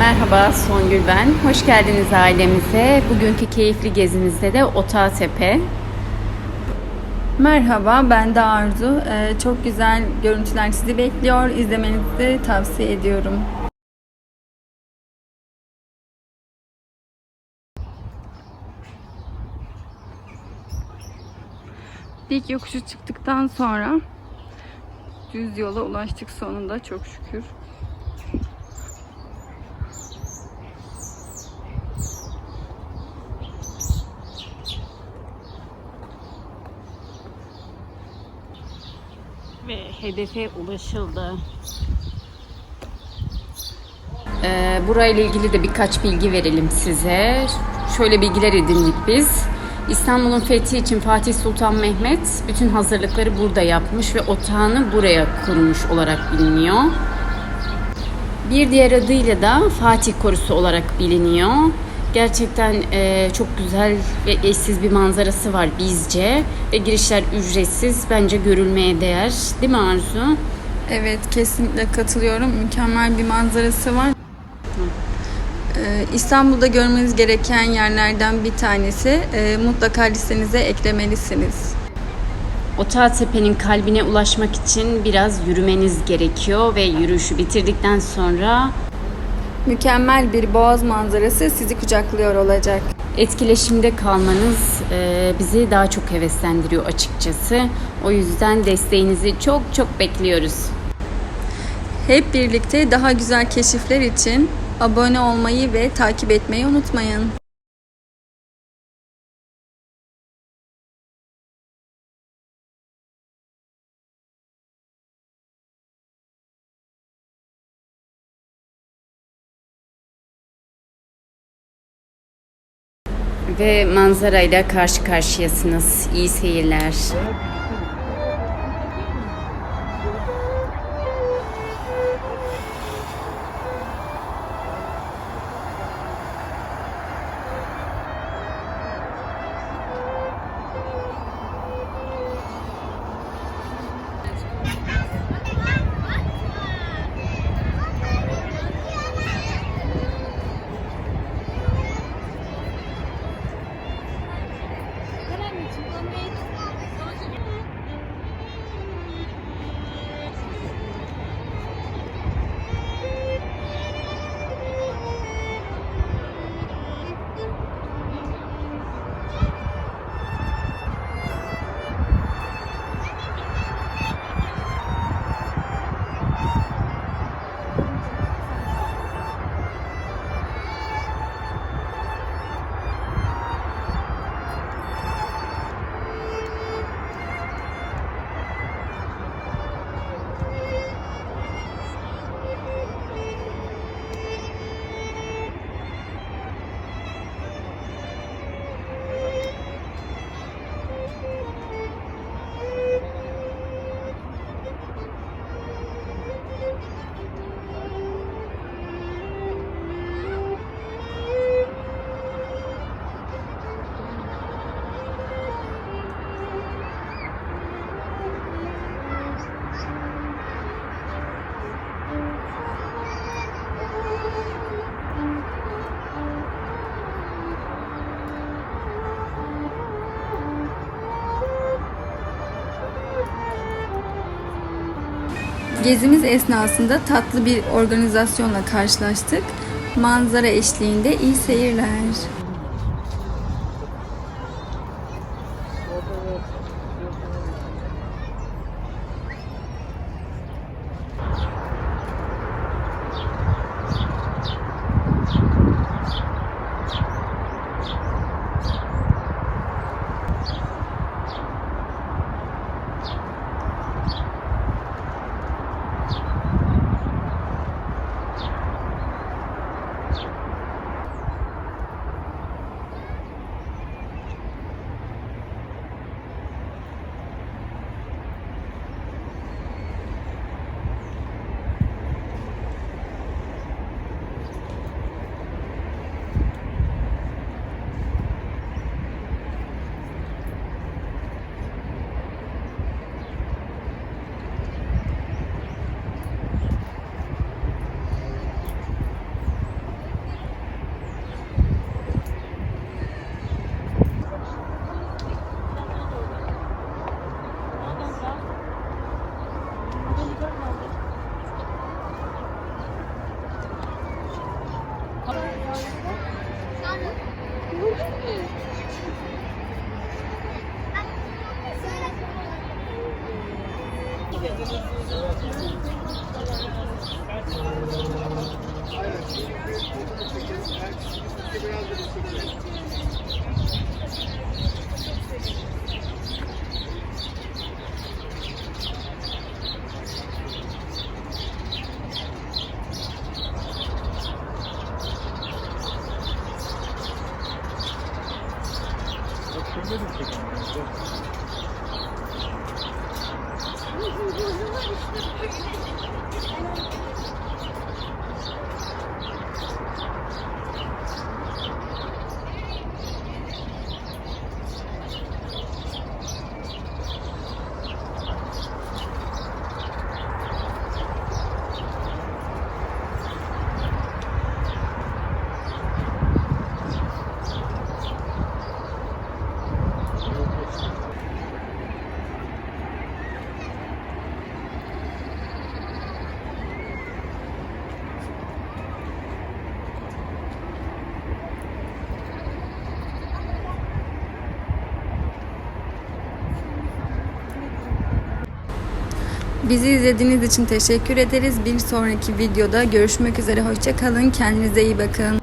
Merhaba Songül ben. Hoş geldiniz ailemize. Bugünkü keyifli gezimizde de Otağı Tepe. Merhaba, ben de Arzu. Ee, çok güzel görüntüler sizi bekliyor. İzlemenizi tavsiye ediyorum. Dik yokuşu çıktıktan sonra düz yola ulaştık sonunda çok şükür. Ve hedefe ulaşıldı. Ee, burayla ilgili de birkaç bilgi verelim size. Şöyle bilgiler edindik biz. İstanbul'un fethi için Fatih Sultan Mehmet bütün hazırlıkları burada yapmış ve otağını buraya kurmuş olarak biliniyor. Bir diğer adıyla da Fatih Korusu olarak biliniyor. Gerçekten e, çok güzel ve eşsiz bir manzarası var bizce ve girişler ücretsiz. Bence görülmeye değer. Değil mi Arzu? Evet, kesinlikle katılıyorum. Mükemmel bir manzarası var. Ee, İstanbul'da görmeniz gereken yerlerden bir tanesi. Ee, mutlaka listenize eklemelisiniz. Otağı Tepe'nin kalbine ulaşmak için biraz yürümeniz gerekiyor ve yürüyüşü bitirdikten sonra Mükemmel bir boğaz manzarası sizi kucaklıyor olacak. etkileşimde kalmanız e, bizi daha çok heveslendiriyor açıkçası. O yüzden desteğinizi çok çok bekliyoruz. Hep birlikte daha güzel keşifler için abone olmayı ve takip etmeyi unutmayın. Ve manzarayla karşı karşıyasınız. İyi seyirler. Gezimiz esnasında tatlı bir organizasyonla karşılaştık. Manzara eşliğinde iyi seyirler. Şöyle bir çekim. Bizi izlediğiniz için teşekkür ederiz. Bir sonraki videoda görüşmek üzere. Hoşçakalın. Kendinize iyi bakın.